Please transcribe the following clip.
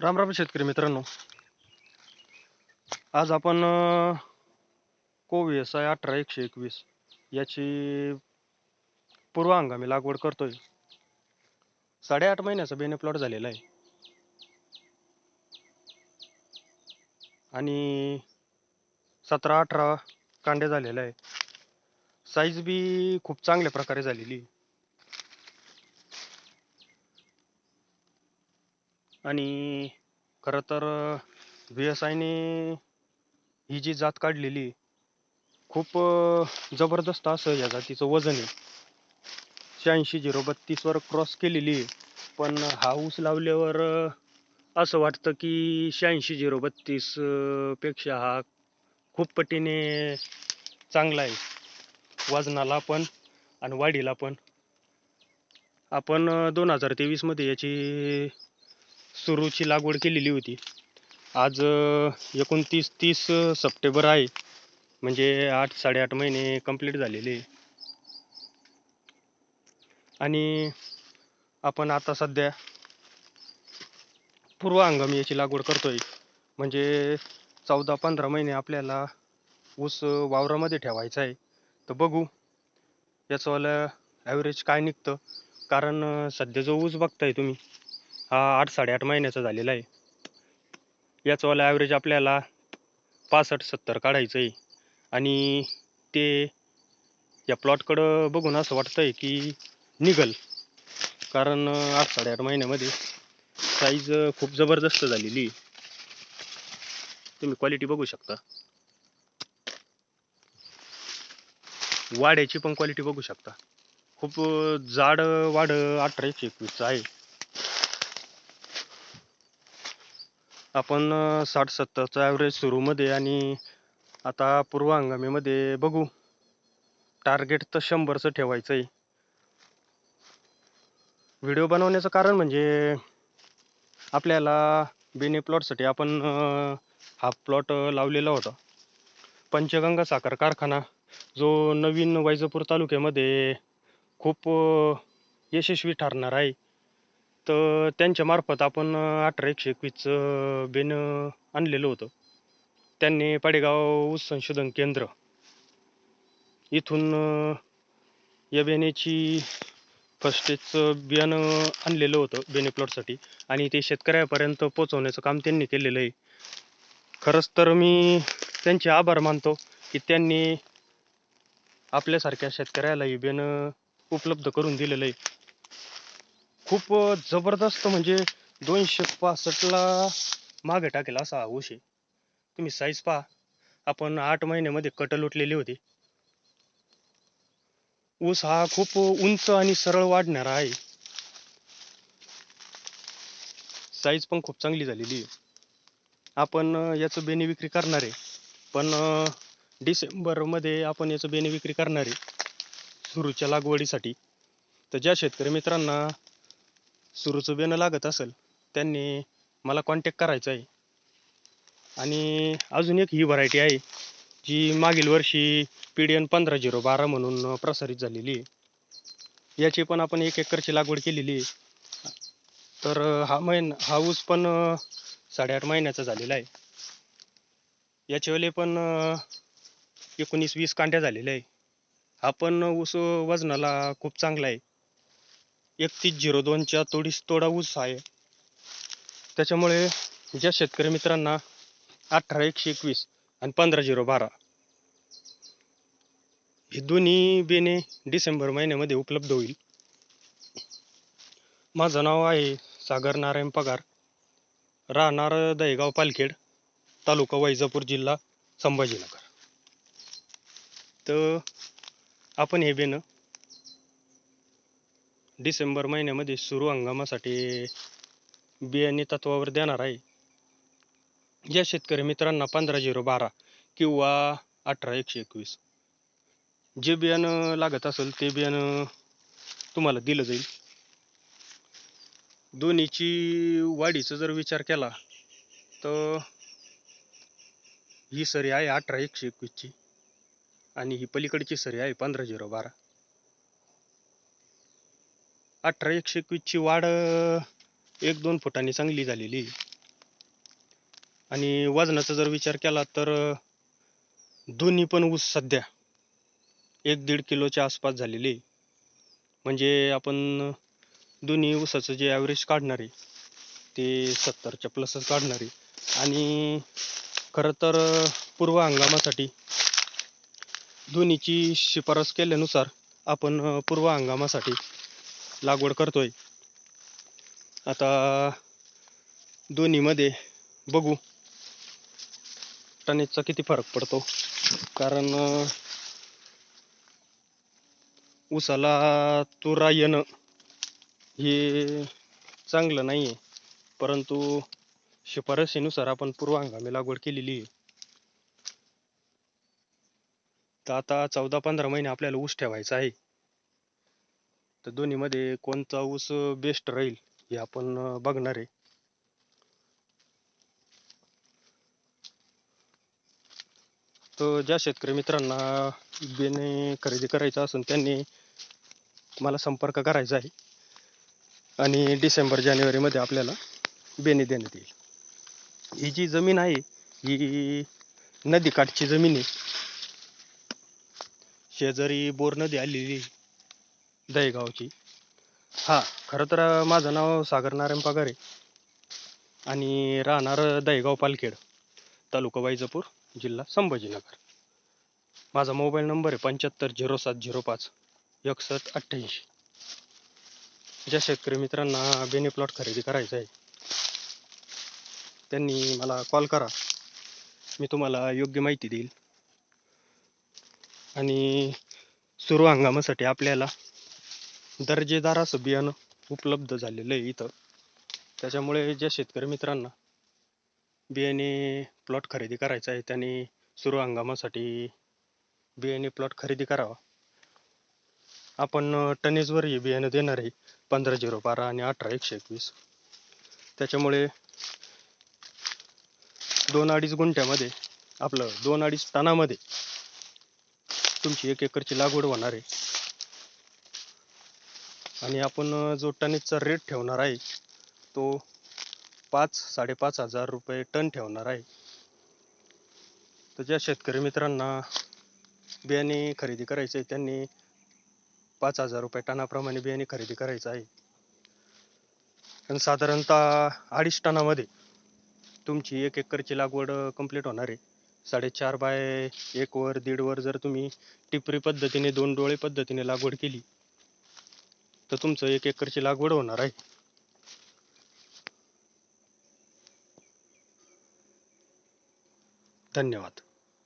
राम राम शेतकरी मित्रांनो. आज आपण अं, कोव एस आय अठरा एकशे एकवीस. याची पूर्व हंगामी लागवड करतोय. साडेआठ महिन्याचा बेने प्लॉट झालेला आहे. आणि सतरा अठरा कांडे झालेला आहे. साईज बी खूप चांगल्या प्रकारे झालेली आहे. आणि खरं तर व्ही एस आयने ही जी जात काढलेली खूप जबरदस्त असं या जातीचं वजन आहे. शहाऐंशी झिरो बत्तीसवर क्रॉस केलेली आहे. पण हा ऊस लावल्यावर असं वाटतं की शहाऐंशी झिरो बत्तीसपेक्षा हा खूप पटीने चांगला आहे. वजनाला पण आणि वाढीला पण. आपण दोन हजार तेवीसमध्ये याची सुरूची लागवड केलेली होती. आज एकोणतीस तीस सप्टेंबर आहे. म्हणजे आठ साडेआठ महिने कंप्लीट झालेले. आणि आपण आता सध्या पूर्व हंगाम याची लागवड करतोय. म्हणजे चौदा पंधरा महिने आपल्याला ऊस वावरामध्ये ठेवायचा आहे. तर बघू याचंवालं ॲव्हरेज काय निघतं. कारण सध्या जो ऊस बघताय तुम्ही हा आठ साडेआठ महिन्याचा झालेला आहे. याचंवाला ॲव्हरेज आपल्याला पासष्ट सत्तर काढायचं आहे आणि ते या प्लॉटकडं बघून असं वाटतं आहे की निघल. कारण आठ साडेआठ महिन्यामध्ये साईज खूप जबरदस्त झालेली तुम्ही क्वालिटी बघू शकता. वाड्याची पण क्वालिटी बघू शकता. खूप जाड वाढ अठरा एकशे एकवीसचं आहे. आपण साठ सत्तरचा ॲव्हरेज सुरूमध्ये आणि आता पूर्व हंगामीमध्ये बघू. टार्गेट तर शंभरचं ठेवायचं आहे व्हिडिओ बनवण्याचं कारण म्हणजे आपल्याला बेने प्लॉटसाठी आपण हाफ हा प्लॉट लावलेला होता. पंचगंगा साखर कारखाना जो नवीन वैजापूर तालुक्यामध्ये खूप यशस्वी ठरणार आहे. तर त्यांच्या मार्फत आपण अठरा एकशे एकवीसचं बेन आणलेलं होतं. त्यांनी पाडेगाव ऊस संशोधन केंद्र इथून या बेनेची फस्टेजचं बियाणं आणलेलं होतं बेने प्लॉटसाठी. आणि ते शेतकऱ्यापर्यंत पोचवण्याचं काम त्यांनी केलेलं आहे. खरंच तर मी त्यांचे आभार मानतो की त्यांनी आपल्यासारख्या शेतकऱ्याला हे बियाणं उपलब्ध करून दिलेलं आहे. खूप जबरदस्त म्हणजे दोनशे पासष्टला मागे टाकेल असा हा ऊस आहे. तुम्ही साईज पहा. आपण आठ महिन्यामध्ये कटल उठलेली होती. ऊस हा खूप उंच आणि सरळ वाढणारा आहे. साईज पण खूप चांगली झालेली आहे. आपण याचं बेने विक्री करणार आहे. पण डिसेंबरमध्ये आपण याचं बेने विक्री करणार आहे. सुरूच्या लागवडीसाठी. तर ज्या शेतकरी मित्रांना सुरूचं लागत असेल त्यांनी मला कॉन्टॅक्ट करायचा आहे. आणि अजून एक ही व्हरायटी आहे जी मागील वर्षी पी डी एन पंधरा झिरो बारा म्हणून प्रसारित झालेली आहे. याची पण आपण एक एकरची लागवड केलेली आहे. तर हा महिन हा ऊस पण साडेआठ महिन्याचा झालेला आहे. याच्या पण एकोणीस वीस कांड्या झालेल्या आहे. हा पण ऊस वजनाला खूप चांगला आहे. एकतीस झिरो दोनच्या तोडीस तोडा ऊस आहे. त्याच्यामुळे ज्या शेतकरी मित्रांना अठरा एकशे एकवीस आणि पंधरा झिरो बारा हे दोन्ही बेने डिसेंबर महिन्यामध्ये उपलब्ध होईल. माझं नाव आहे सागर नारायण पगार. राहणार दहेगाव पालखेड तालुका वैजापूर जिल्हा संभाजीनगर. तर आपण हे बेनं डिसेंबर महिन्यामध्ये सुरू हंगामासाठी बियाणे तत्वावर देणार आहे. या शेतकरी मित्रांना पंधरा झिरो बारा किंवा अठरा एकशे एकवीस. जे बियाणं लागत असेल ते बियाणं तुम्हाला दिलं जाईल. दोन्हीची वाढीचा जर विचार केला तर ही सरी आहे अठरा एकशे एकवीसची आणि ही पलीकडची सरी आहे पंधरा झिरो बारा. अठरा एकशे एकवीसची वाढ एक दोन फुटांनी चांगली झालेली. आणि वजनाचा जर विचार केला तर दोन्ही पण ऊस सध्या एक दीड किलोच्या आसपास झालेली. म्हणजे आपण दोन्ही ऊसाचं जे ॲव्हरेज काढणार आहे ते सत्तरच्या प्लसच काढणार आहे. आणि खरं तर पूर्व हंगामासाठी दोन्हीची शिफारस केल्यानुसार आपण पूर्व हंगामासाठी लागवड करतोय. आता दोन्हीमध्ये बघू टनेजचा किती फरक पडतो. कारण उसाला तुरा येणं हे चांगलं नाही आहे परंतु शिफारशीनुसार आपण पूर्व हंगामी लागवड केलेली आहे. तर आता चौदा पंधरा महिने आपल्याला ऊस ठेवायचा आहे. तर दोन्हीमध्ये कोणता ऊस बेस्ट राहील हे आपण बघणार आहे. तर ज्या शेतकरी मित्रांना बेने खरेदी करायचं असून त्यांनी मला संपर्क करायचा आहे. आणि डिसेंबर जानेवारीमध्ये आपल्याला बेने देण्यात येईल. ही जी जमीन आहे ही नदीकाठची जमीन आहे. शेजारी बोर नदी आलेली दहेगावची. हां खरं तर माझं नाव सागर नारायण पगारे आहे आणि राहणार दहेगाव पालखेड तालुका वाईजापूर जिल्हा संभाजीनगर. माझा मोबाईल नंबर आहे पंच्याहत्तर झिरो सात झिरो पाच एकसष्ट अठ्ठ्याऐंशी. ज्या शेतकरी मित्रांना बेने प्लॉट खरेदी करायचा आहे त्यांनी मला कॉल करा. मी तुम्हाला योग्य माहिती देईल. आणि सुरू हंगामासाठी आपल्याला दर्जेदार असं बियाणं उपलब्ध झालेलं आहे इथं. त्याच्यामुळे ज्या शेतकरी मित्रांना बियाणे प्लॉट खरेदी करायचा आहे त्याने सुरू हंगामासाठी बियाणे प्लॉट खरेदी करावा. आपण टनेजवर हे बियाणं देणार आहे पंधरा झिरो बारा आणि अठरा एकशे एकवीस. त्याच्यामुळे दोन अडीच गुंठ्यामध्ये आपलं दोन अडीच टनामध्ये तुमची एक एकरची लागवड होणार आहे. आणि आपण जो टनेजचा रेट ठेवणार आहे तो पाच साडेपाच हजार रुपये टन ठेवणार आहे. तर ज्या शेतकरी मित्रांना बियाणे खरेदी करायचे आहे त्यांनी पाच हजार रुपये टनाप्रमाणे बियाणे खरेदी करायचं आहे. आणि साधारणतः अडीच टनामध्ये तुमची एक एकरची लागवड कंप्लीट होणार आहे. साडेचार बाय एक वर दीड वर जर तुम्ही टिपरी पद्धतीने दोन डोळे पद्धतीने लागवड केली तर तुमचं एक एकरची लागवड होणार आहे. धन्यवाद.